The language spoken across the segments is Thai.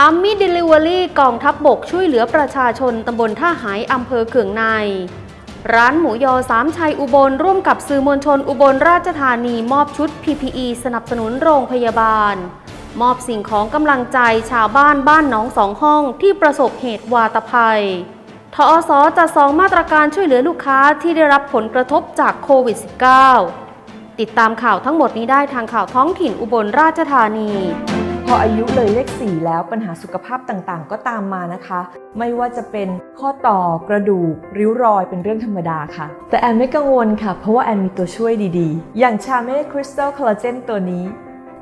อาร์มี่เดลิเวอรี่กองทัพบบกช่วยเหลือประชาชนตำบลท่าหายอำเภอเขืองใน ร้านหมูยอสามชัยอุบลร่วมกับสื่อมวลชนอุบลราชธานีมอบชุด PPE สนับสนุนโรงพยาบาล มอบสิ่งของกำลังใจชาวบ้านบ้านหนองสองห้องที่ประสบเหตุวาตภัย ทอสจัดสองมาตรการช่วยเหลือลูกค้าที่ได้รับผลกระทบจากโควิด -19 ติดตามข่าวทั้งหมดนี้ได้ทางข่าวท้องถิ่นอุบลราชธานี พออายุเลยเลข 4 แล้วปัญหาสุขภาพต่างๆ ก็ตามมานะคะ ไม่ว่าจะเป็นข้อต่อกระดูก ริ้วรอยเป็นเรื่องธรรมดาค่ะ แต่แอนไม่กังวลค่ะ เพราะว่าแอนมีตัวช่วยดีๆ อย่างชาเม่คริสตัลคอลลาเจนตัวนี้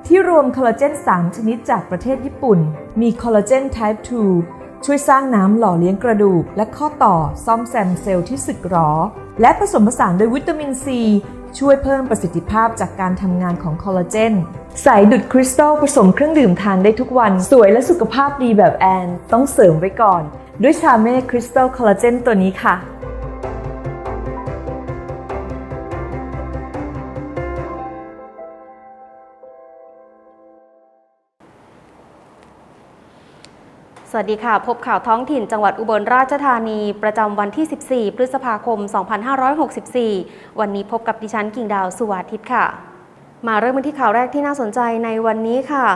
ที่รวมคอลลาเจน 3 ชนิดจากประเทศญี่ปุ่น มีคอลลาเจน type 2ช่วยสร้างน้ำหล่อเลี้ยงกระดูก และข้อต่อซ่อมแซมเซลล์ที่สึกหรอ และผสมผสานด้วยวิตามินซี ช่วยเพิ่มประสิทธิภาพจากการทำงานของคอลลาเจนใสดุดคริสตัลผสมเครื่องดื่มทานได้ทุกวัน สวยและสุขภาพดีแบบแอน ต้องเสริมไว้ก่อน ด้วยชาเม่คริสตัลคอลลาเจนตัวนี้ค่ะ วัสดีค่ะ พบข่าวท้องถิ่นจังหวัดอุบลราชธานี ประจำวันที่ 14 พฤษภาคม 2564 วันนี้พบกับดิฉันกิ่งดาวสุวาทิตค่ะ มาเริ่มกันที่ข่าวแรกที่น่าสนใจในวันนี้ค่ะ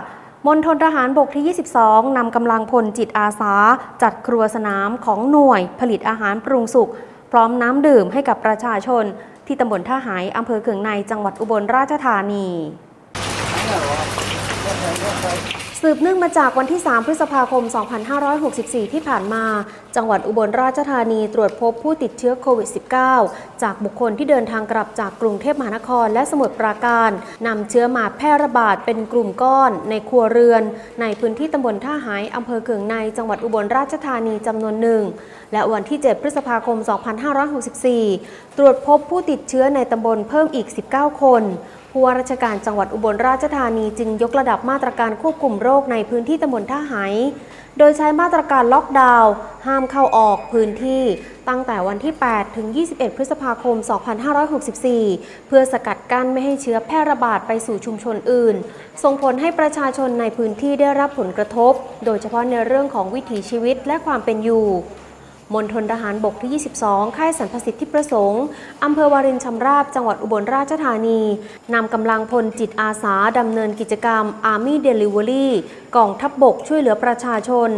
มณฑลทหารบกที่ 22 นำกำลังพลจิตอาสา จัดครัวสนามของหน่วย ผลิตอาหารปรุงสุกพร้อมน้ำดื่มให้กับประชาชน ที่ตำบลท่าหายอำเภอเขืองในจังหวัดอุบลราชธานีืบเนื่องมาจากวันที่ 3 พฤษภาคม 2564 ที่ผ่านมา จังหวัดอุบลราชธานีตรวจพบผู้ติดเชื้อโควิด -19 จากบุคคลที่เดินทางกลับจากกรุงเทพมหานครและสมุทรปราการนำเชื้อมาแพร่ระบาดเป็นกลุ่มก้อน ในครัวเรือน ในพื้นที่ตำบลท่าหายอำเภอเกืองใน จังหวัดอุบลราชธานีจำนวนหนึ่ง และวันที่ 7 พฤษภาคม 2564 ตรวจพบผู้ติดเชื้อในตำบลเพิ่มอีก 19 คน ผู้ว่าราชการจังหวัดอุบลราชธานีจึงยกระดับมาตรการควบคุมโรคในพื้นที่ตำบลท่าไหายโดยใช้มาตรการล็อกดาวน์ห้ามเข้าออกพื้นที่ตั้งแต่วันที่ 8 ถึง 21 พฤษภาคม 2564 เพื่อสกัดกั้นไม่ให้เชื้อแพร่ระบาดไปสู่ชุมชนอื่น ส่งผลให้ประชาชนในพื้นที่ได้รับผลกระทบ โดยเฉพาะในเรื่องของวิถีชีวิตและความเป็นอยู่ มณฑลทหารบกที่ 22 ค่ายสรรพสิทธิประสงค์อำเภอวารินชำราบ จังหวัดอุบลราชธานี นำกำลังพลจิตอาสาดำเนินกิจกรรม Army Delivery กองทัพบบกช่วยเหลือประชาชน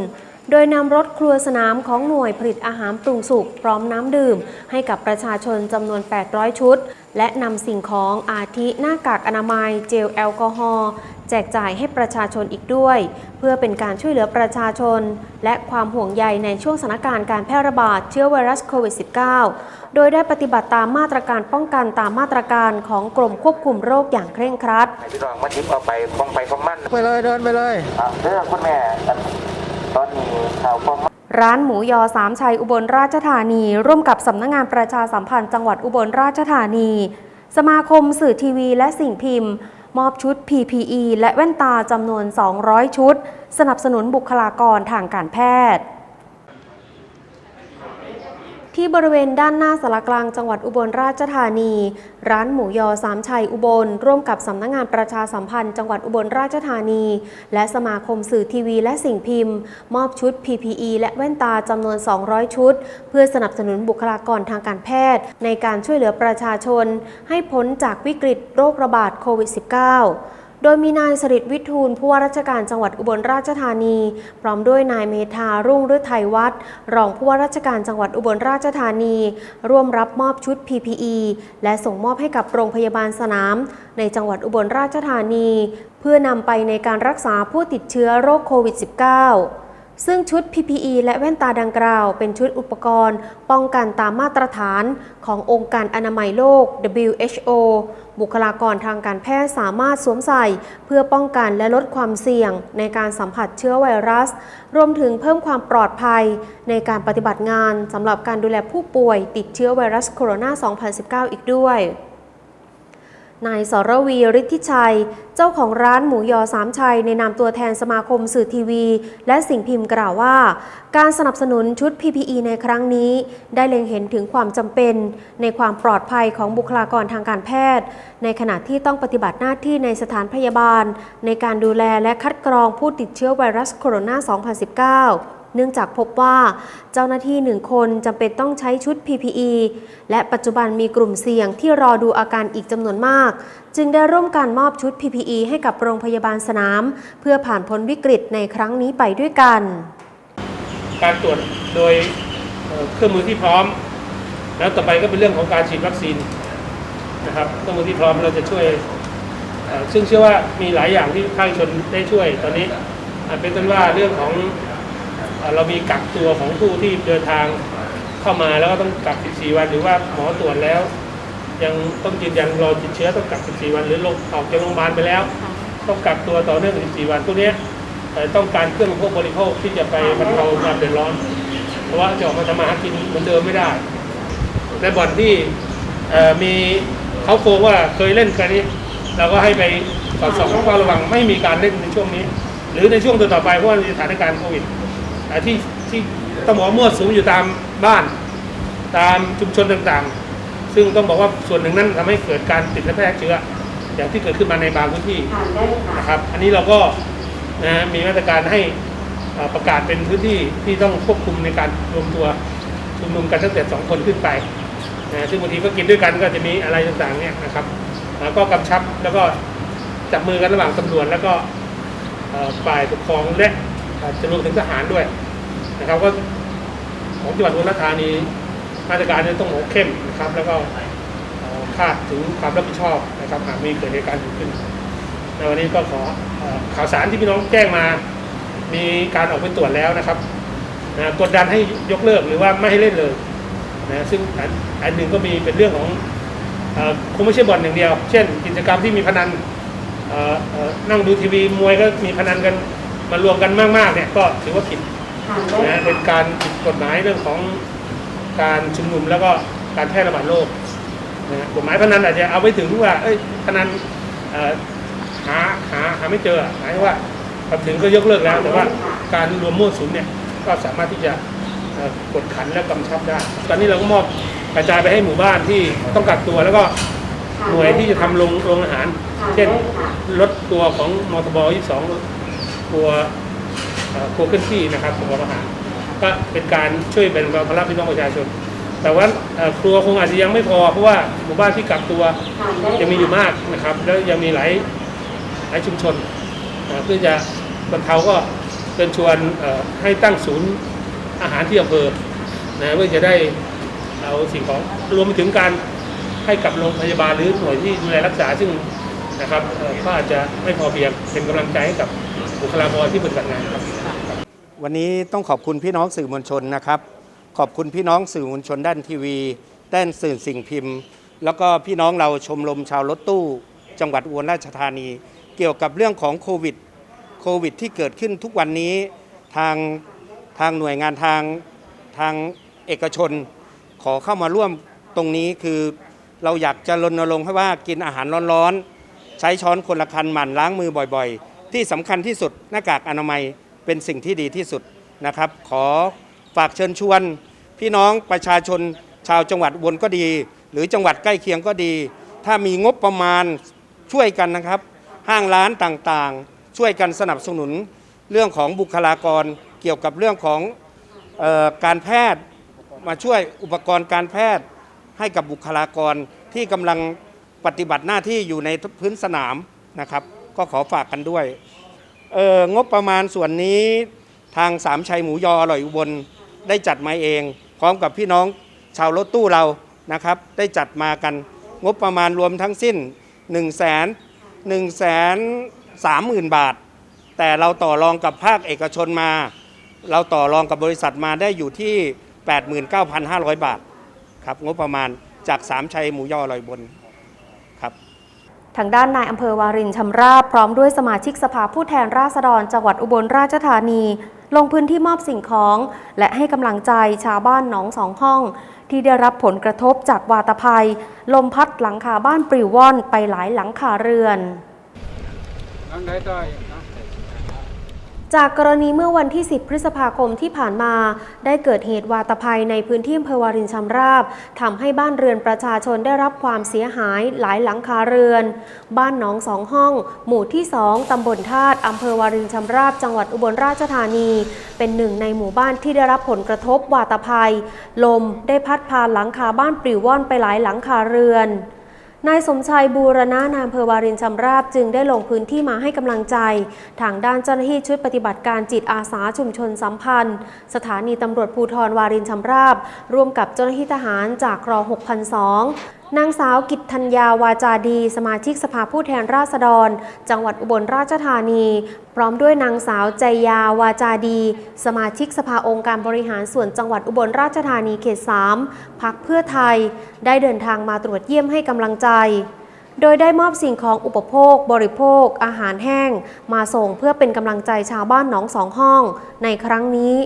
โดยนำรถครัวสนามของหน่วยผลิตอาหารปรุงสุกพร้อมน้ำดื่ม ให้กับประชาชนจำนวน 800 ชุด และนำสิ่งของอาทิหน้ากากอนามัย เจลแอลกอฮอล์แจกจ่ายให้ประชาชนอีกด้วย เพื่อเป็นการช่วยเหลือประชาชน และความห่วงใยในช่วงสถานการณ์การแพร่ระบาดเชื้อไวรัสโควิด -19 โดยได้ปฏิบัติตามมาตรการป้องกันตามมาตรการของกรมควบคุมโรคอย่างเคร่งครัดให้พี่น้องมาหยิบเอาไปคงไปคงมั่นไปเลยเดินไปเลยอ่าเรื่องคุณแม่อันตอนนี้ข่าวคงมั่น ร้านหมูยอสามชัยอุบลราชธานี ร่วมกับสำนักงงานประชาสัมพันธ์จังหวัดอุบลราชธานี สมาคมสื่อทีวีและสิ่งพิมพ์ มอบชุด PPE และแว่นตาจำนวน 200 ชุด สนับสนุนบุคลากรทางการแพทย์ ที่บริเวณด้านหน้าสารกลางจังหวัดอุบลราชธานี ร้านหมูยอสามชัยอุบล ร่วมกับสำนักงงานประชาสัมพันธ์จังหวัดอุบลราชธานี และสมาคมสื่อทีวีและสิ่งพิมพ์ มอบชุด PPE และแว่นตาจำนวน 200 ชุด เพื่อสนับสนุนบุคลากรทางการแพทย์ ในการช่วยเหลือประชาชน ให้พ้นจากวิกฤตโรคระบาดโควิด -19 โดยมีนายสริตวิทูลผู้ว่าราชการจังหวัดอุบลราชธานี พร้อมด้วยนายเมธารุ่งฤทัยวัฒน์รองผู้ว่าราชการจังหวัดอุบลราชธานี ร่วมรับมอบชุด PPE และส่งมอบให้กับโรงพยาบาลสนาม ในจังหวัดอุบลราชธานี เพื่อนำไปในการรักษาผู้ติดเชื้อโรคโควิด -19 ซึ่งชุด PPE และแว่นตาดังกล่าว เป็นชุดอุปกรณ์ ป้องกันตามมาตรฐานขององค์การอนามัยโลก WHO บุคลากรทางการแพทย์สามารถสวมใส่ เพื่อป้องกันและลดความเสี่ยง ในการสัมผัสเชื้อไวรัส รวมถึงเพิ่มความปลอดภัย ในการปฏิบัติงานสำหรับการดูแลผู้ป่วยติดเชื้อไวรัสโคโรนา 2019 อีกด้วย นายสรวีฤทธิชัย เจ้าของร้านหมูยอสามชัย ในนามตัวแทนสมาคมสื่อทีวี และสิ่งพิมพ์กล่าวว่า การสนับสนุนชุด PPE ในครั้งนี้ ได้เล็งเห็นถึงความจำเป็น ในความปลอดภัยของบุคลากรทางการแพทย์ ในขณะที่ต้องปฏิบัติหน้าที่ในสถานพยาบาล ในการดูแลและคัดกรองผู้ติดเชื้อไวรัสโคโรนา 2019 เนื่องจากพบว่าเจ้าหน้าที่หนึ่งคนจำเป็นต้องใช้ชุด PPE และปัจจุบันมีกลุ่มเสี่ยงที่รอดูอาการอีกจำนวนมาก จึงได้ร่วมการมอบชุด PPE ให้กับโรงพยาบาลสนาม เพื่อผ่านพ้นวิกฤตในครั้งนี้ไปด้วยกัน การตรวจโดยเครื่องมือที่พร้อม แล้วต่อไปก็เป็นเรื่องของการฉีดวัคซีนนะครับเครื่องมือที่พร้อมเราจะช่วย ซึ่งเชื่อว่ามีหลายอย่างที่ภาคชนได้ช่วยตอนนี้อะเป็นต้นว่าเรื่องของ เรามีกักตัวของผู้ที่เดินทางเข้ามาแล้วก็ต้องกัก 14 วัน หรือว่าหมอตรวจแล้ว ยังต้องยืนยันรอติดเชื้อต้องกัก 14 วัน หรือลงออกจากโรงพยาบาลไปแล้ว ต้องกักตัวต่อเนื่อง 14 วันพวกเนี้ยต้องการเครื่องพวกบริโภคที่จะไปบรรเทาความเดือดร้อน เพราะว่าจะออกมาทำมาหากินเหมือนเดิมไม่ได้ในบ่อนที่มีเขาโกงว่าเคยเล่นกันนี้เราก็ให้ไปสอดส่องเฝ้าระวังไม่มีการเล่นในช่วงนี้ หรือในช่วงต่อไปเพราะว่ามีสถานการณ์โควิด ที่ที่ต้องบอกว่ามั่วสุมอยู่ตามบ้าน ตามชุมชนต่างๆ ซึ่งต้องบอกว่าส่วนหนึ่งนั้นทำให้เกิดการติดและแพร่เชื้อ อย่างที่เกิดขึ้นมาในบางพื้นที่นะครับ อันนี้เราก็นะมีมาตรการให้อ่าประกาศเป็นพื้นที่ที่ต้องควบคุมในการรวมตัวชุมนุมกันตั้งแต่สองคนขึ้นไปนะซึ่งบางทีก็กินด้วยกันก็จะมีอะไรต่างๆเนี่ยนะครับแล้วก็กำชับแล้วก็จับมือกันระหว่างตำรวจแล้วก็เอ่อฝ่ายปกครองและอาจจะรวมถึงทหารด้วย นะครับก็ของจังหวัดอุบลราชธานีมาตรการนี่ยต้องเข้มนะครับ แล้วก็คาดถึงความรับผิดชอบนะครับหากมีเกิดเหตุการณ์เกิดขึ้น ในวันนี้ก็ขอข่าวสารที่พี่น้องแจ้งมา มีการออกไปตรวจแล้วนะครับนะกดดันให้ยกเลิกหรือว่าไม่ให้เล่นเลยนะซึ่งอันอันหนึ่งก็มีเป็นเรื่องของคงไม่ใช่บ่อนอย่างเดียว เช่น กิจกรรมที่มีพนันนั่งดูทีวีมวยก็มีพนันกันมารวมกันมากๆเนี่ยก็ถือว่าผิด นะเป็นการผิดกฎหมายเรื่องของการชุมนุมแล้วก็การแพร่ระบาดโรคนะกฎหมายพนันอาจจะเอาไปถึงว่าเอ้ยพนันเอ่อหาหาหาไม่เจออะหมายถึงว่าพอถึงก็ยกเลิกแล้ว แต่ว่าการรวมมั่วสุมเนี่ยก็สามารถที่จะเอ่อกดขันและกำชับได้ ตอนนี้เราก็มอบกระจายไปให้หมู่บ้านที่ต้องกักตัวแล้วก็หน่วยที่จะทำโรงโรงอาหาร เช่นรถตัวของมทบ22 ตัวเอ่อ ครัวเคลื่อนที่นะครับของอาหารก็เป็นการช่วยแบ่งเบาภาระพี่น้องประชาชน แต่ว่าเอ่อครัวคงอาจจะยังไม่พอเพราะว่าหมู่บ้านที่กักตัวยังมีอยู่มากนะครับ แล้วยังมีหลายหลายชุมชนนะเพื่อจะบรรเทาก็เชิญชวนเอ่อให้ตั้งศูนย์อาหารที่อำเภอนะเพื่อจะได้เอาสิ่งของรวมไปถึงการให้กับโรงพยาบาลหรือหน่วยที่ดูแลรักษาซึ่งนะครับเอ่อก็อาจจะไม่พอเพียงเป็นกำลังใจให้กับบุคลากรที่ปฏิบัติงานครับ วันนี้ต้องขอบคุณพี่น้องสื่อมวลชนนะครับ ขอบคุณพี่น้องสื่อมวลชนด้านทีวีด้านสื่อสิ่งพิมพ์ แล้วก็พี่น้องเราชมรมชาวรถตู้ จังหวัดอุบลราชธานี เกี่ยวกับเรื่องของโควิดโควิด ที่เกิดขึ้นทุกวันนี้ทางทางหน่วยงานทางทางเอกชน ขอเข้ามาร่วมตรงนี้คือเราอยากจะรณรงค์ให้ว่ากินอาหารร้อนๆ ใช้ช้อนคนละคันหมั่นล้างมือบ่อยๆ ที่สำคัญที่สุดหน้ากากอนามัย เป็นสิ่งที่ดีที่สุดนะครับ ขอฝากเชิญชวน พี่น้องประชาชนชาวจังหวัดบลก็ดี หรือจังหวัดใกล้เคียงก็ดี ถ้ามีงบประมาณช่วยกันนะครับ ห้างร้านต่างๆ ช่วยกันสนับสนุนเรื่องของบุคลากรเกี่ยวกับเรื่องของออการแพทย์มาช่วยอุปกรณ์การแพทย์ให้กับบุคลากรที่กำลังปฏิบัติหน้าที่อยู่ในพื้นสนามนะครับ ก็ขอฝากกันด้วย เอองบประมาณส่วนนี้ทางสามชัยหมูยออร่อยอุบลได้จัดมาเอง พร้อมกับพี่น้องชาวรถตู้เรานะครับ ได้จัดมากัน งบประมาณรวมทั้งสิ้น1 0 0 0 0 0 1 3 0 0 0 0 บาท แต่เราต่อรองกับภาคเอกชนมา เราต่อรองกับบริษัทมาได้อยู่ที่ 89,500 บาทครับงบประมาณจากสามชัยหมูยอลอยบน ทางด้านนายอำเภอวารินชำราบพร้อมด้วยสมาชิกสภาผู้แทนราษฎรจังหวัดอุบลราชธานี ลงพื้นที่มอบสิ่งของ และให้กำลังใจชาวบ้านหนองสองห้อง ที่ได้รับผลกระทบจากวาตภัย ลมพัดหลังคาบ้านปลิวว่อนไปหลายหลังคาเรือน จากกรณีเมื่อวันที่ 10 พฤษภาคมที่ผ่านมา ได้เกิดเหตุวาตภัยในพื้นที่อำเภอวารินชำราบทำให้บ้านเรือนประชาชนได้รับความเสียหายหลายหลังคาเรือน บ้านหนองสองห้อง หมู่ที่ 2 ตำบลธาตุอำเภอวารินชำราบ จังหวัดอุบลราชธานี เป็นหนึ่งในหมู่บ้านที่ได้รับผลกระทบวาตภัย ลมได้พัดพาหลังคาบ้านปลิวว่อนไปหลายหลังคาเรือน นายสมชายบูรณะนายอำเภอวารินชำราบจึงได้ลงพื้นที่มาให้กำลังใจ ทางด้านเจ้าหน้าที่ชุดปฏิบัติการจิตอาสาชุมชนสัมพันธ์ สถานีตำรวจภูธรวารินชำราบ ร่วมกับเจ้าหน้าที่ทหารจากรอ6002 นางสาวกิตธัญญาวาจาดี สมาชิกสภาผู้แทนราษฎร จังหวัดอุบลราชธานี พร้อมด้วยนางสาวใจยาวาจาดี สมาชิกสภาองค์การบริหารส่วนจังหวัดอุบลราชธานีเขต 3 พักเพื่อไทย ได้เดินทางมาตรวจเยี่ยมให้กำลังใจ โดยได้มอบสิ่งของอุปโภค บริโภค อาหารแห้ง มาส่งเพื่อเป็นกำลังใจชาวบ้านหนองสองห้อง ในครั้งนี้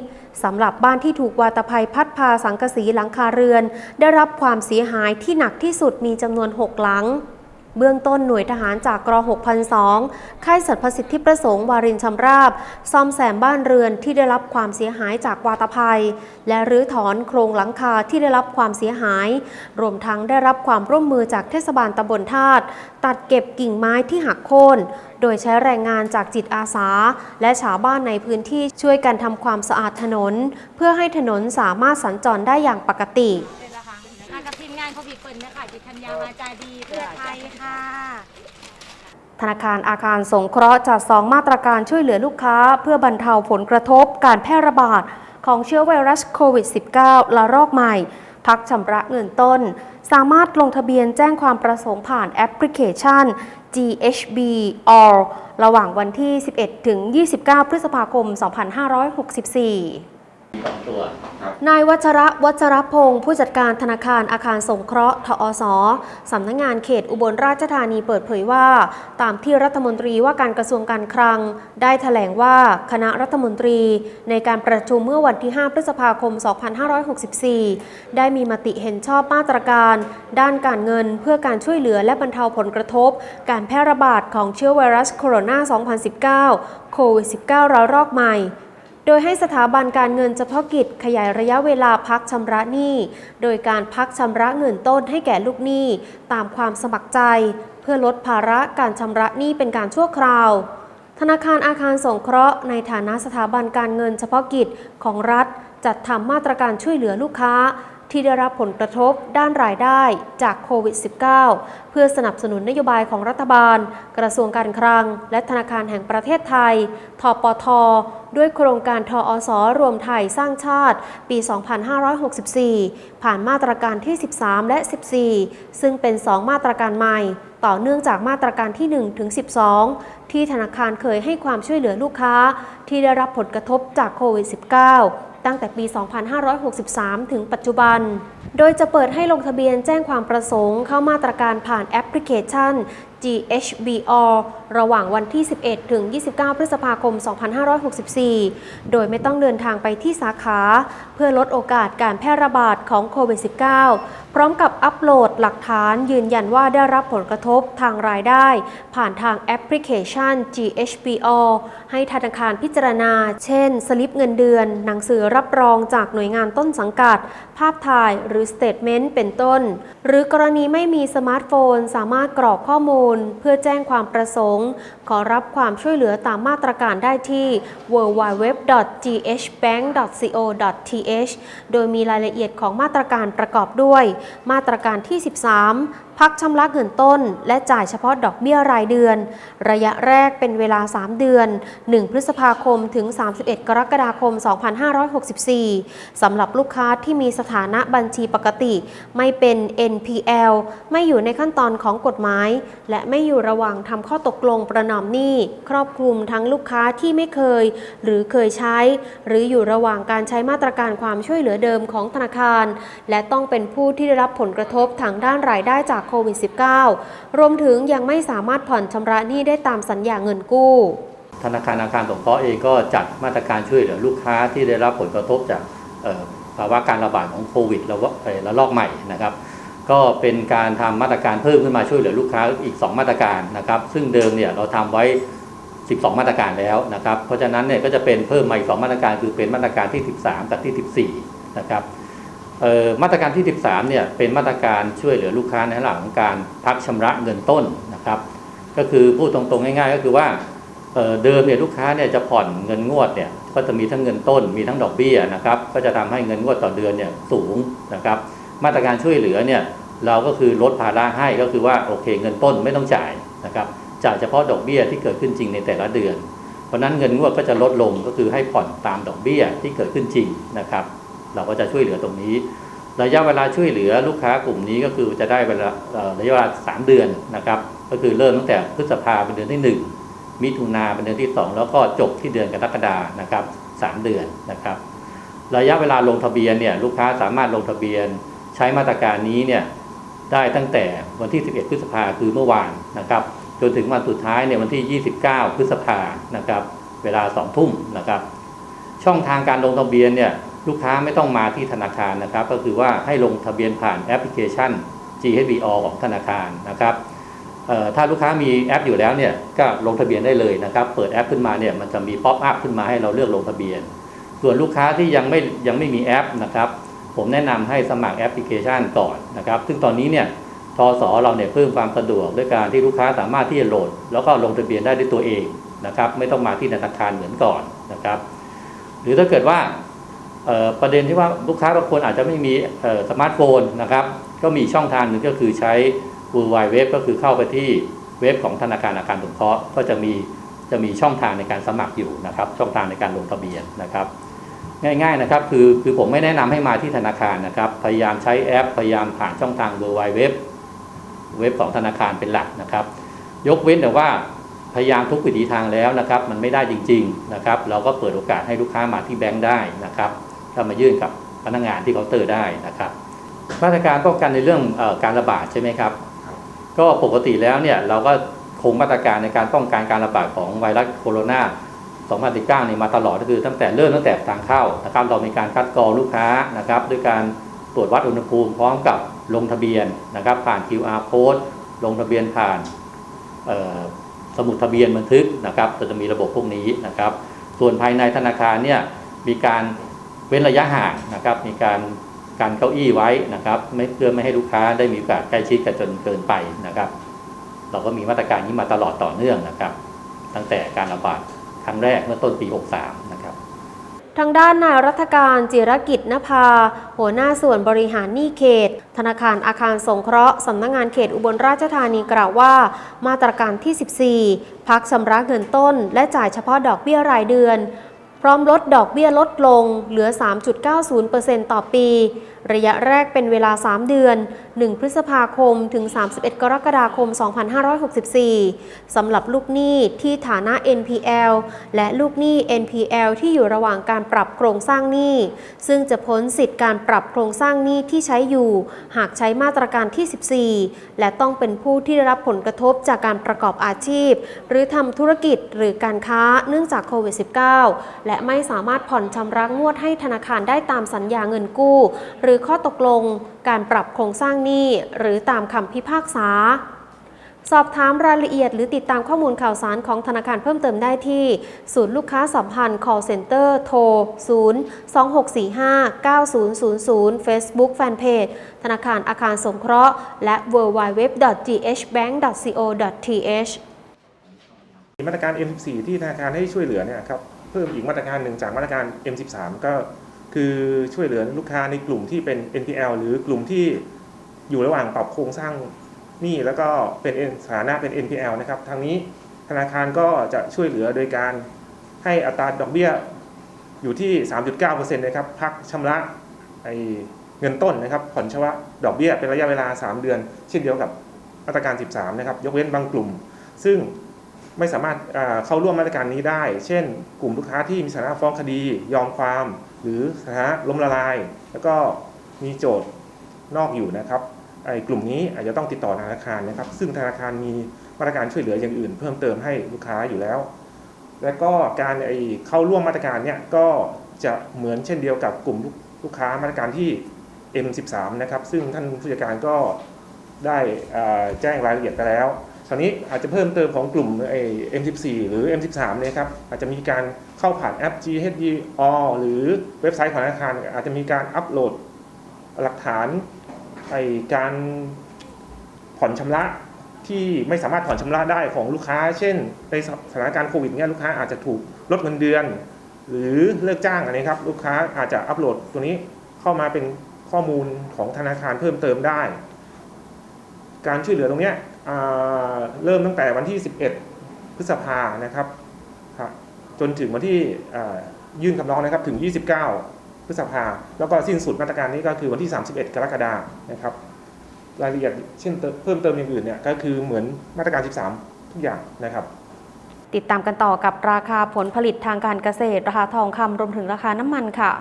สำหรับบ้านที่ถูกวาตภัยพัดพาสังกะสีหลังคาเรือน ได้รับความเสียหายที่หนักที่สุดมีจำนวน 6 หลัง เบื้องต้นหน่วยทหารจากกร6002 ค่ายสัตว์ประสิทธิประสงค์วารินชำราบ ซ่อมแซมบ้านเรือนที่ได้รับความเสียหายจากวาตภัย และรื้อถอนโครงหลังคาที่ได้รับความเสียหาย รวมทั้งได้รับความร่วมมือจากเทศบาลตำบลธาตุตัดเก็บกิ่งไม้ที่หักโค่น โดยใช้แรงงานจากจิตอาสา และชาวบ้านในพื้นที่ช่วยกันทำความสะอาดถนน เพื่อให้ถนนสามารถสัญจรได้อย่างปกติากับทีมงานโควิดเปิดนี่ยค่ะจิตธัญญาวาจาดีเพื่อไทยค่ะ ธนาคารอาคารสงเคราะห์จัดสองมาตรการช่วยเหลือลูกค้า เพื่อบรรเทาผลกระทบการแพร่ระบาดของเชื้อไวรัสโควิด -19 ระลอกใหม่ พักชำระเงินต้น สามารถลงทะเบียนแจ้งความประสงค์ผ่านแอปพลิเคชัน GHB All ระหว่างวันที่ 11 ถึง 29 พฤษภาคม 2564 นายวัชระวัชรพงศ์ผู้จัดการธนาคารอาคารสงเคราะห์ทอสสำนักงงานเขตอุบลราชธานีเปิดเผยว่า ตามที่รัฐมนตรีว่าการกระทรวงการคลัง ได้แถลงว่าคณะรัฐมนตรีในการประชุมเมื่อวันที่ 5 พฤษภาคม 2564 ได้มีมติเห็นชอบมาตรการ ด้านการเงินเพื่อการช่วยเหลือและบรรเทาผลกระทบ การแพร่ระบาดของเชื้อไวรัสโคโรนา 2019 โควิด -19 ระลอกใหม่ โดยให้สถาบันการเงินเฉพาะกิจขยายระยะเวลาพักชำระหนี้ โดยการพักชำระเงินต้นให้แก่ลูกหนี้ ตามความสมัครใจ เพื่อลดภาระการชำระหนี้เป็นการชั่วคราว ธนาคารอาคารสงเคราะห์ในฐานะสถาบันการเงินเฉพาะกิจของรัฐ จัดทำมาตรการช่วยเหลือลูกค้า ที่ได้รับผลกระทบด้านรายได้จากโควิด -19 เพื่อสนับสนุนนโยบายของรัฐบาล กระทรวงการคลัง และธนาคารแห่งประเทศไทย ทปท ด้วยโครงการทออสรวมไทยสร้างชาติ ปี 2564 ผ่านมาตรการที่ 13 และ 14 ซึ่งเป็น 2 มาตรการใหม่ ต่อเนื่องจากมาตรการที่ 1 ถึง 12 ที่ธนาคารเคยให้ความช่วยเหลือลูกค้า ที่ได้รับผลกระทบจากโควิด -19 ตั้งแต่ปี 2563 ถึงปัจจุบัน โดยจะเปิดให้ลงทะเบียนแจ้งความประสงค์เข้ามาตรการผ่านแอปพลิเคชัน GHBR ระหว่างวันที่ 11 ถึง 29 พฤษภาคม 2564 โดยไม่ต้องเดินทางไปที่สาขา เพื่อลดโอกาสการแพร่ระบาดของโควิด -19 พร้อมกับอัปโหลดหลักฐานยืนยันว่าได้รับผลกระทบทางรายได้ ผ่านทางแอปพลิเคชัน GHBR ให้ธนาคารพิจารณา เช่น สลิปเงินเดือน หนังสือรับรองจากหน่วยงานต้นสังกัด ภาพถ่ายหรือสเตทเมนต์เป็นต้น หรือกรณีไม่มีสมาร์ทโฟน สามารถกรอกข้อมูล เพื่อแจ้งความประสงค์ ขอรับความช่วยเหลือตามมาตรการได้ที่ www.ghbank.co.th โดยมีรายละเอียดของมาตรการประกอบด้วยมาตรการที่ 13 พักชำระเงินต้น และจ่ายเฉพาะดอกเบี้ยรายเดือน ระยะแรกเป็นเวลา 3 เดือน 1 พฤษภาคมถึง 31 กรกฎาคม 2564 สำหรับลูกค้าที่มีสถานะบัญชีปกติ ไม่เป็น NPL ไม่อยู่ในขั้นตอนของกฎหมาย และไม่อยู่ระหว่างทำข้อตกลงประนอมหนี้ ครอบคลุมทั้งลูกค้าที่ไม่เคย หรือเคยใช้ หรืออยู่ระหว่างการใช้มาตรการความช่วยเหลือเดิมของธนาคาร และต้องเป็นผู้ที่ได้รับผลกระทบทางด้านรายได้จากโควิด -19 รวมถึงยังไม่สามารถผ่อนชำระหนี้ได้ตามสัญญาเงินกู้ ธนาคารอาคารสงเคราะห์เองก็จัดมาตรการช่วยเหลือลูกค้าที่ได้รับผลกระทบจากภาวะการระบาดของโควิดระลอกใหม่นะครับก็เป็นการทำมาตรการเพิ่มขึ้นมาช่วยเหลือลูกค้าอีก 2 มาตรการนะครับ ซึ่งเดิมเนี่ยเราทำไว้ 12 มาตรการแล้วนะครับ เพราะฉะนั้นเนี่ยก็จะเป็นเพิ่มมาอีก 2 มาตรการคือเป็นมาตรการที่ 13 กับที่ 14 นะครับ มาตรการที่ 13เนี่ยเป็นมาตรการช่วยเหลือลูกค้าในหลังของการพักชำระเงินต้นนะครับ ก็คือพูดตรงๆง่ายๆ ก็คือว่าเเดิมเนี่ยลูกค้าเนี่ยจะผ่อนเงินงวดเนี่ยก็จะมีทั้งเงินต้นมีทั้งดอกเบี้ยนะครับก็จะทำให้เงินงวดต่อเดือนเนี่ยสูงนะครับ มาตรการช่วยเหลือเนี่ยเราก็คือลดภาระให้ก็คือว่าโอเคเงินต้นไม่ต้องจ่ายนะครับจ่ายเฉพาะดอกเบี้ยที่เกิดขึ้นจริงในแต่ละเดือน เพราะนั้นเงินงวดก็จะลดลงก็คือให้ผ่อนตามดอกเบี้ยที่เกิดขึ้นจริงนะครับ เราก็จะช่วยเหลือตรงนี้ ระยะเวลาช่วยเหลือลูกค้ากลุ่มนี้ก็คือจะได้เวลาระยะเวลา3เดือนนะครับ ก็คือเริ่มตั้งแต่พฤษภาเป็นเดือนที่ 1 มิถุนาเป็นเดือนที่ 2 แล้วก็จบที่เดือนกรกฎานะครับ3เดือนนะครับ ระยะเวลาลงทะเบียนเนี่ยลูกค้าสามารถลงทะเบียนใช้มาตรการนี้เนี่ยได้ตั้งแต่วันที่ 11 พฤษภาคือเมื่อวานนะครับ จนถึงวันสุดท้ายเนี่ยวันที่ 29 พฤษภานะครับ เวลา 2 ทุ่มนะครับ ช่องทางการลงทะเบียนเนี่ย ลูกค้าไม่ต้องมาที่ธนาคารนะครับ ก็คือว่าให้ลงทะเบียนผ่านแอปพลิเคชัน GHBO ของธนาคารนะครับถ้าลูกค้ามีแอปอยู่แล้วเนี่ยก็ลงทะเบียนได้เลยนะครับ เปิดแอปขึ้นมาเนี่ยมันจะมีป๊อปอัพขึ้นมาให้เราเลือกลงทะเบียน ส่วนลูกค้าที่ยังไม่ยังไม่มีแอปนะครับ ผมแนะนำให้สมัครแอปพลิเคชันก่อนนะครับ ซึ่งตอนนี้เนี่ยทสเราเนี่ยเพิ่มความสะดวกด้วยการที่ลูกค้าสามารถที่จะโหลด แล้วก็ลงทะเบียนได้ด้วยตัวเองนะครับ ไม่ต้องมาที่ธนาคารเหมือนก่อนนะครับ หรือถ้าเกิดว่า ประเด็นที่ว่าลูกค้าบางคนอาจจะไม่มีสมาร์ทโฟนนะครับ ก็มีช่องทางหนึ่งก็คือใช้ w w w ก็คือเข้าไปที่เว็บของธนาคารอาคารสงเคราะห์ก็จะมีจะมีช่องทางในการสมัครอยู่นะครับ ช่องทางในการลงทะเบียนนะครับ ง่ายๆนะครับคือคือผมไม่แนะนำให้มาที่ธนาคารนะครับ พยายามใช้แอป พยายามผ่านช่องทาง w w w เว็บเว็บของธนาคารเป็นหลักนะครับ ยกเว้นแต่ว่าพยายามทุกวิถีทางแล้วนะครับ มันไม่ได้จริง ๆนะครับ เราก็เปิดโอกาสให้ลูกค้ามาที่แบงค์ได้นะครับ ถ้ามายื่นกับพนักงานที่เคาน์เตอร์ได้นะครับ มาตรการป้องกันในเรื่องเออการระบาดใช่ไหมครับ ก็ปกติแล้วเนี่ยเราก็คงมาตรการในการป้องกันการระบาดของไวรัสโคโรนา2019นี่มาตลอดก็คือตั้งแต่เริ่มตั้งแต่ทางเข้านะครับเรามีการคัดกรองลูกค้านะครับด้วยการตรวจวัดอุณหภูมิพร้อมกับลงทะเบียนนะครับผ่าน QR code ลงทะเบียนผ่านเอ่อสมุดทะเบียนบันทึกนะครับก็จะมีระบบพวกนี้นะครับ ส่วนภายในธนาคารเนี่ยมีการ เว้นระยะห่างนะครับ มีการการเก้าอี้ไว้นะครับ ไม่เพื่อไม่ให้ลูกค้าได้มีโอกาสใกล้ชิดกันจนเกินไปนะครับ เราก็มีมาตรการนี้มาตลอดต่อเนื่องนะครับ ตั้งแต่การระบาดครั้งแรกเมื่อต้นปี 63 นะครับทางด้านนายรัฐการจิรกิจนภา หัวหน้าส่วนบริหารหนี้เขต ธนาคารอาคารสงเคราะห์สำนักงงานเขตอุบลราชธานีกล่าวว่า มาตรการที่ 14 พักชำระเงินต้น และจ่ายเฉพาะดอกเบี้ยรายเดือน ร้อมลดดอกเบี้ยลดลงเหลือ 3.90%ต่อปี ระยะแรกเป็นเวลา 3 เดือน 1 พฤษภาคม ถึง 31 กรกฎาคม 2564 สำหรับลูกหนี้ที่ฐานะ NPL และลูกหนี้ NPL ที่อยู่ระหว่างการปรับโครงสร้างหนี้ ซึ่งจะพ้นสิทธิ์การปรับโครงสร้างหนี้ที่ใช้อยู่ หากใช้มาตรการที่ 14 และต้องเป็นผู้ที่ได้รับผลกระทบจากการประกอบอาชีพ หรือทำธุรกิจหรือการค้าเนื่องจากโควิด -19 และไม่สามารถผ่อนชำระงวดให้ธนาคารได้ตามสัญญาเงินกู้ หรือข้อตกลง การปรับโครงสร้างหนี้หรือตามคำพิพากษา สอบถามรายละเอียดหรือติดตามข้อมูลข่าวสารของธนาคารเพิ่มเติมได้ที่ ศูนย์ลูกค้าสัมพันธ์ call center โทร 0 2645 9000 Facebook Fanpage ธนาคารอาคารสงเคราะห์ และ www.ghbank.co.th มาตรการ M14 ที่ธนาคารให้ช่วยเหลือเนี่ยครับเพิ่มอีกมาตรการหนึ่งจากมาตรการ M13 ก็ คือช่วยเหลือลูกค้าในกลุ่มที่เป็น NPL หรือกลุ่มที่อยู่ระหว่างปรับโครงสร้างหนี้แล้วก็เป็นสถานะเป็น NPL นะครับทางนี้ธนาคารก็จะช่วยเหลือโดยการให้อัตราดอกเบี้ยอยู่ที่ 3.9%นะครับพักชำระไอ้เงินต้นนะครับผ่อนชำระดอกเบี้ยเป็นระยะเวลา 3 เดือน เช่นเดียวกับมาตรการ 13 นะครับ ยกเว้นบางกลุ่ม ซึ่งไม่สามารถเข้าร่วมมาตรการนี้ได้ เช่น กลุ่มลูกค้าที่มีสถานะฟ้องคดี ยอมความ หรือสถานะล้มละลาย แล้วก็มีโจทย์นอกอยู่นะครับไอ้กลุ่มนี้อาจจะต้องติดต่อธนาคารนะครับ ซึ่งธนาคารมีมาตรการช่วยเหลืออย่างอื่น เพิ่มเติมให้ลูกค้าอยู่แล้ว แล้วก็การไอ้เข้าร่วมมาตรการเนี่ยก็จะเหมือนเช่นเดียวกับกลุ่มลูกลกค้ามาตรการที่ M13 นะครับ ซึ่งท่านผู้จัดการก็ได้แจ้งรายละเอียดไปแล้ว คราวนี้อาจจะเพิ่มเติมของกลุ่มไอ M14 หรือ M13 เนี่ยครับอาจจะมีการเข้าผ่านแอป GHDO หรือเว็บไซต์ของธนาคาร อาจจะมีการอัปโหลดหลักฐานไอการผ่อนชำระที่ไม่สามารถผ่อนชำระได้ของลูกค้า เช่น ในสถานการณ์โควิดเนี่ยลูกค้าอาจจะถูกลดเงินเดือน หรือเลิกจ้างอะไรครับลูกค้าอาจจะอัปโหลดตัวนี้เข้ามาเป็นข้อมูลของธนาคารเพิ่มเติมได้ การช่วยเหลือตรงเนี้ย เริ่มตั้งแต่วันที่ 11 พฤษภานะครับครับจนถึงวันที่ยื่นคำร้องนะครับถึง 29 พฤษภา แล้วก็สิ้นสุดมาตรการนี้ก็คือวันที่ 31 กรกฎาคมนะครับรายละเอียดเช่นเพิ่มเติมอย่างอื่นเนี่ยก็คือเหมือนมาตรการ 13 ทุกอย่างนะครับติดตามกันต่อกับราคาผลผลิตทางการเกษตร ราคาทองคำรวมถึงราคาน้ำมันค่ะ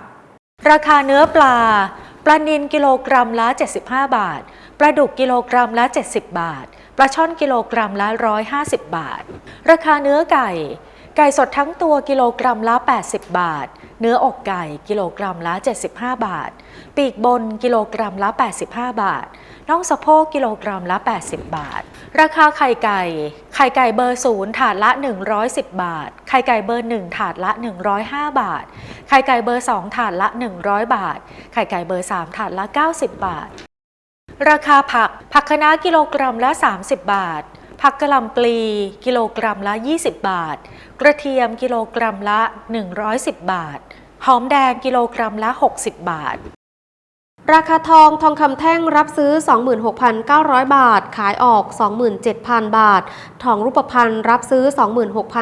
ราคาเนื้อปลา ปลานิลกิโลกรัมละ 75 บาท ปลาดุกกิโลกรัมละ 70 บาท ปลาช่อนกิโลกรัมละ 150 บาท ราคาเนื้อไก่ ไก่สดทั้งตัวกิโลกรัมละ 80 บาท เนื้ออกไก่กิโลกรัมละ 75 บาท ปีกบนกิโลกรัมละ 85 บาท น่องสะโพกกิโลกรัมละ 80 บาท ราคาไข่ไก่ ไข่ไก่เบอร์ศูนย์ถาดละ 110 บาท ไข่ไก่เบอร์1ถาดละ 105 บาท ไข่ไก่เบอร์2ถาดละ 100 บาท ไข่ไก่เบอร์3ถาดละ 90 บาท ราคาผัก ผักคะน้ากิโลกรัมละ 30 บาท ผักกะหล่ำปลี กิโลกรัมละ 20 บาท กระเทียมกิโลกรัมละ 110 บาท หอมแดงกิโลกรัมละ 60 บาท ราคาทองทองคำแท่งรับซื้อ 26,900 บาท ขายออก 27,000 บาท ทองรูปพรรณรับซื้อ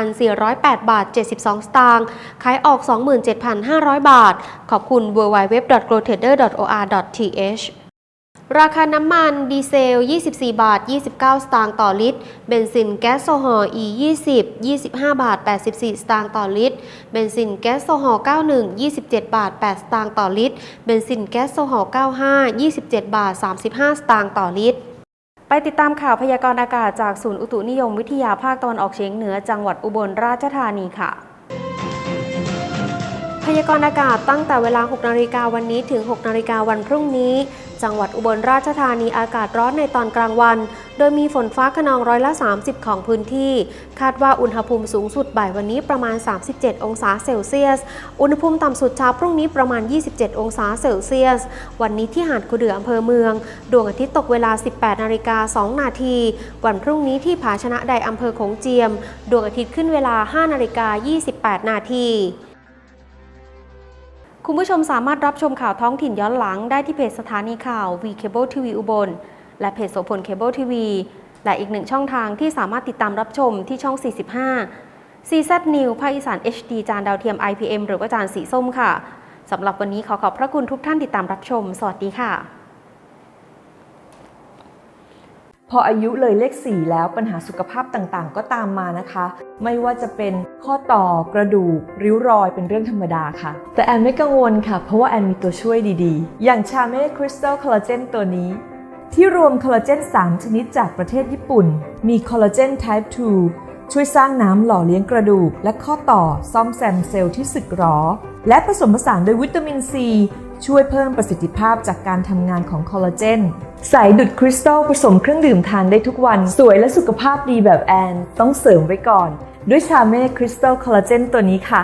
26,408 บาท 72 สตางค์ ขายออก 27,500 บาท ขอบคุณ www.glotrader.or.th ราคาน้ำมันดีเซล 24 บาท 29 สตางค์ต่อลิตร เบนซินแก๊สโซฮอล์ E 20 25 บาท 84 สตางค์ต่อลิตร เบนซินแก๊สโซฮอล์ 91 27 บาท 8 สตางค์ต่อลิตร เบนซินแก๊สโซฮอล์ 95 27 บาท 35 สตางค์ต่อลิตรไปติดตามข่าวพยากรณ์อากาศจากศูนย์อุตุนิยมวิทยาภาคตะวันออกเฉียงเหนือจังหวัดอุบลราชธานีค่ะ พยากรณ์อากาศตั้งแต่เวลา 6 นาฬิกาวันนี้ถึง 6 นาฬิกาวันพรุ่งนี้ จังหวัดอุบลราชธานีอากาศร้อนในตอนกลางวัน โดยมีฝนฟ้าขนองร้อยละ 30 ของพื้นที่ คาดว่าอุณหภูมิสูงสุดบ่ายวันนี้ประมาณ 37 องศาเซลเซียส อุณหภูมิต่ำสุดเช้าพรุ่งนี้ประมาณ 27 องศาเซลเซียส วันนี้ที่หาดกุเดืออำเภอเมือง ดวงอาทิตย์ตกเวลา 18 นาฬิกา 2 นาที วันพรุ่งนี้ที่ผาชนะใดอำเภอโขงเจียม ดวงอาทิตย์ขึ้นเวลา 5 นาฬิกา 28 นาที คุณผู้ชมสามารถรับชมข่าวท้องถิ่นย้อนหลังได้ที่เพจสถานีข่าว V Cable TV อุบล และเพจโสพลเคเบิลทีวีและอีกหนึ่งช่องทางที่สามารถติดตามรับชมที่ช่อง 45 CZ New ภาคอีสาน HD จานดาวเทียม IPM หรือว่าจานสีส้มค่ะสำหรับวันนี้ขอขอบพระคุณทุกท่านติดตามรับชม สวัสดีค่ะ พออายุเลยเลข 4 แล้วปัญหาสุขภาพต่างๆ ก็ตามมานะคะ ไม่ว่าจะเป็นข้อต่อกระดูก ริ้วรอยเป็นเรื่องธรรมดาค่ะ แต่แอนไม่กังวลค่ะ เพราะว่าแอนมีตัวช่วยดีๆ อย่างชาเม่คริสตัลคอลลาเจนตัวนี้ ที่รวมคอลลาเจน 3 ชนิดจากประเทศญี่ปุ่น มีคอลลาเจน type 2 ช่วยสร้างน้ำหล่อเลี้ยงกระดูก และข้อต่อซ่อมแซมเซลล์ที่สึกหรอ และผสมผสานด้วยวิตามินซี ช่วยเพิ่มประสิทธิภาพจากการทำงานของคอลลาเจนใสดุดคริสตัลผสมเครื่องดื่มทานได้ทุกวัน สวยและสุขภาพดีแบบแอน ต้องเสริมไว้ก่อน ด้วยชาเม่คริสตัลคอลลาเจนตัวนี้ค่ะ